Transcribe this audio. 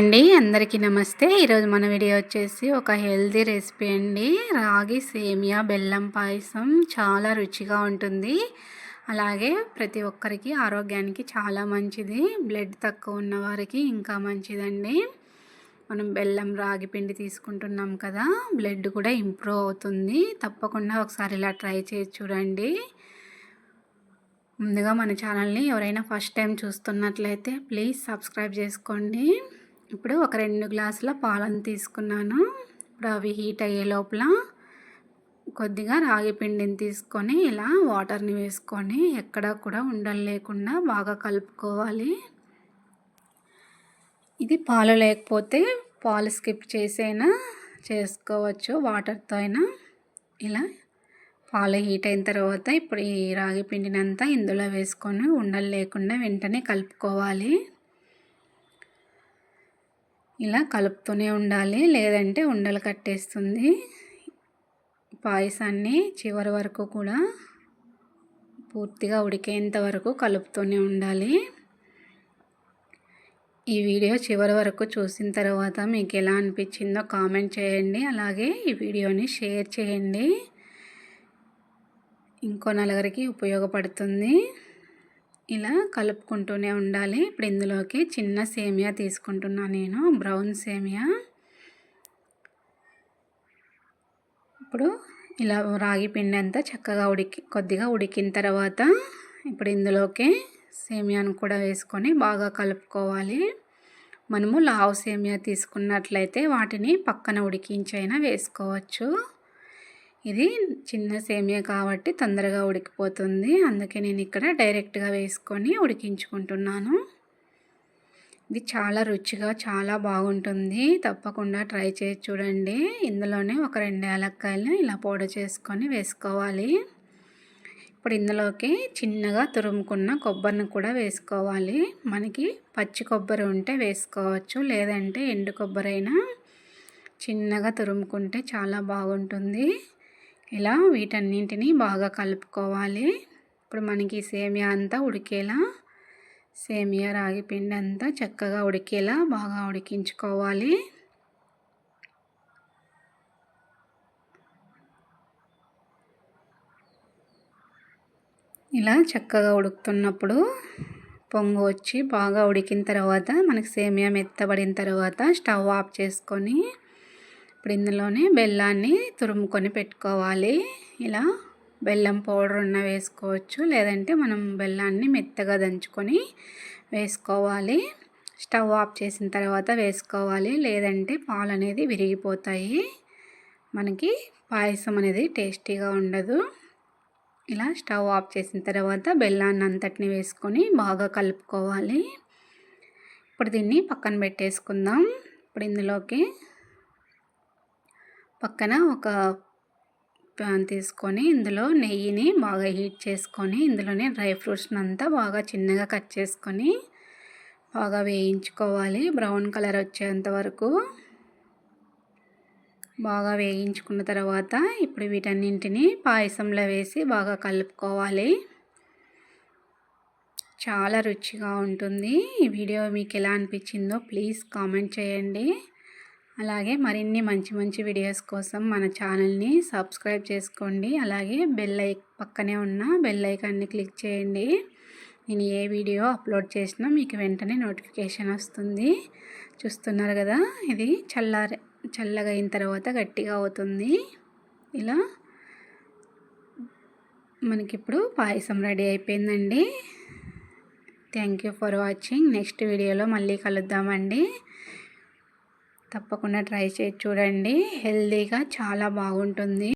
అండి అందరికీ నమస్తే. ఈరోజు మన వీడియో వచ్చేసి ఒక హెల్దీ రెసిపీ అండి. రాగి సేమియా బెల్లం పాయసం చాలా రుచిగా ఉంటుంది. అలాగే ప్రతి ఒక్కరికి ఆరోగ్యానికి చాలా మంచిది. బ్లడ్ తక్కువ ఉన్న వారికి ఇంకా మంచిదండి. మనం బెల్లం రాగి పిండి తీసుకుంటున్నాం కదా బ్లడ్ కూడా ఇంప్రూవ్ అవుతుంది. తప్పకుండా ఒకసారి ఇలా ట్రై చేసి చూడండి. ముందుగా మన ఛానల్ని ఎవరైనా ఫస్ట్ టైం చూస్తున్నట్లయితే ప్లీజ్ సబ్స్క్రైబ్ చేసుకోండి. ఇప్పుడు ఒక రెండు గ్లాసుల పాలను తీసుకున్నాను. ఇప్పుడు అవి హీట్ అయ్యే లోపల కొద్దిగా రాగి పిండిని తీసుకొని ఇలా వాటర్ని వేసుకొని ఎక్కడ కూడా ఉండలు లేకుండా బాగా కలుపుకోవాలి. ఇది పాలు లేకపోతే పాలు స్కిప్ చేసైనా చేసుకోవచ్చు వాటర్తో అయినా. ఇలా పాలు హీట్ అయిన తర్వాత ఇప్పుడు ఈ రాగి పిండినంతా ఇందులో వేసుకొని ఉండలు లేకుండా వెంటనే కలుపుకోవాలి. ఇలా కలుపుతూనే ఉండాలి. లేదంటే ఉండలు కట్టేస్తుంది. పాయసాన్ని చివరి వరకు కూడా పూర్తిగా ఉడికేంత వరకు కలుపుతూనే ఉండాలి. ఈ వీడియో చివరి వరకు చూసిన తర్వాత మీకు ఎలా అనిపించిందో కామెంట్ చేయండి. అలాగే ఈ వీడియోని షేర్ చేయండి. ఇంకో నలుగురికి ఉపయోగపడుతుంది. ఇలా కలుపుకుంటూనే ఉండాలి. ఇప్పుడు ఇందులోకి చిన్న సేమియా తీసుకుంటున్నా నేను. బ్రౌన్ సేమియా. ఇప్పుడు ఇలా రాగి పిండి అంతా చక్కగా ఉడికి కొద్దిగా ఉడికిన తర్వాత ఇప్పుడు ఇందులోకి సేమియాను కూడా వేసుకొని బాగా కలుపుకోవాలి. మనము లావు సేమియా తీసుకున్నట్లయితే వాటిని పక్కన ఉడికించైనా వేసుకోవచ్చు. ఇది చిన్న సేమియా కాబట్టి తొందరగా ఉడికిపోతుంది. అందుకే నేను ఇక్కడ డైరెక్ట్గా వేసుకొని ఉడికించుకుంటున్నాను. ఇది చాలా రుచిగా చాలా బాగుంటుంది. తప్పకుండా ట్రై చేసి చూడండి. ఇందులోనే ఒక రెండు ఏలక్కాయలు ఇలా పొడి చేసుకొని వేసుకోవాలి. ఇప్పుడు ఇందులోకి చిన్నగా తురుముకున్న కొబ్బరిని కూడా వేసుకోవాలి. మనకి పచ్చి కొబ్బరి ఉంటే వేసుకోవచ్చు లేదంటే ఎండు కొబ్బరి అయినా చిన్నగా తురుముకుంటే చాలా బాగుంటుంది. ఇలా వీటన్నింటినీ బాగా కలుపుకోవాలి. ఇప్పుడు మనకి సేమియా అంతా ఉడికేలా సేమియా రాగి పిండి అంతా చక్కగా ఉడికేలా బాగా ఉడికించుకోవాలి. ఇలా చక్కగా ఉడుకుతున్నప్పుడు పొంగు వచ్చి బాగా ఉడికిన తర్వాత మనకి సేమియా మెత్తబడిన తర్వాత స్టవ్ ఆఫ్ చేసుకొని ఇప్పుడు ఇందులోనే బెల్లాన్ని తురుముకొని పెట్టుకోవాలి. ఇలా బెల్లం పౌడర్ ఉన్న వేసుకోవచ్చు. లేదంటే మనం బెల్లాన్ని మెత్తగా దంచుకొని వేసుకోవాలి. స్టవ్ ఆఫ్ చేసిన తర్వాత వేసుకోవాలి. లేదంటే పాలు అనేది విరిగిపోతాయి. మనకి పాయసం అనేది టేస్టీగా ఉండదు. ఇలా స్టవ్ ఆఫ్ చేసిన తర్వాత బెల్లాన్ని అంతటిని వేసుకొని బాగా కలుపుకోవాలి. ఇప్పుడు దీన్ని పక్కన పెట్టేసుకుందాం. ఇప్పుడు ఇందులోకి పక్కన ఒక ప్యాన్ తీసుకొని ఇందులో నెయ్యిని బాగా హీట్ చేసుకొని ఇందులోనే డ్రై ఫ్రూట్స్ని అంతా బాగా చిన్నగా కట్ చేసుకొని బాగా వేయించుకోవాలి. బ్రౌన్ కలర్ వచ్చేంత వరకు బాగా వేయించుకున్న తర్వాత ఇప్పుడు వీటన్నింటిని పాయసంలో వేసి బాగా కలుపుకోవాలి. చాలా రుచిగా ఉంటుంది. ఈ వీడియో మీకు ఎలా అనిపించిందో ప్లీజ్ కామెంట్ చేయండి. అలాగే మరిన్ని మంచి మంచి వీడియోస్ కోసం మన ఛానల్ని సబ్స్క్రైబ్ చేసుకోండి. అలాగే బెల్ ఐ పక్కనే ఉన్న బెల్ ఐకాన్ని క్లిక్ చేయండి. నేను ఏ వీడియో అప్లోడ్ చేసినా మీకు వెంటనే నోటిఫికేషన్ వస్తుంది. చూస్తున్నారు కదా ఇది చల్లారి చల్లగా అయిన తర్వాత గట్టిగా అవుతుంది. ఇలా మనకిప్పుడు పాయసం రెడీ అయిపోయిందండి. Thank you for watching. Next వీడియోలో మళ్ళీ కలుద్దామండి. తప్పకుండా ట్రై చేసి చూడండి. హెల్తీగా చాలా బాగుంటుంది.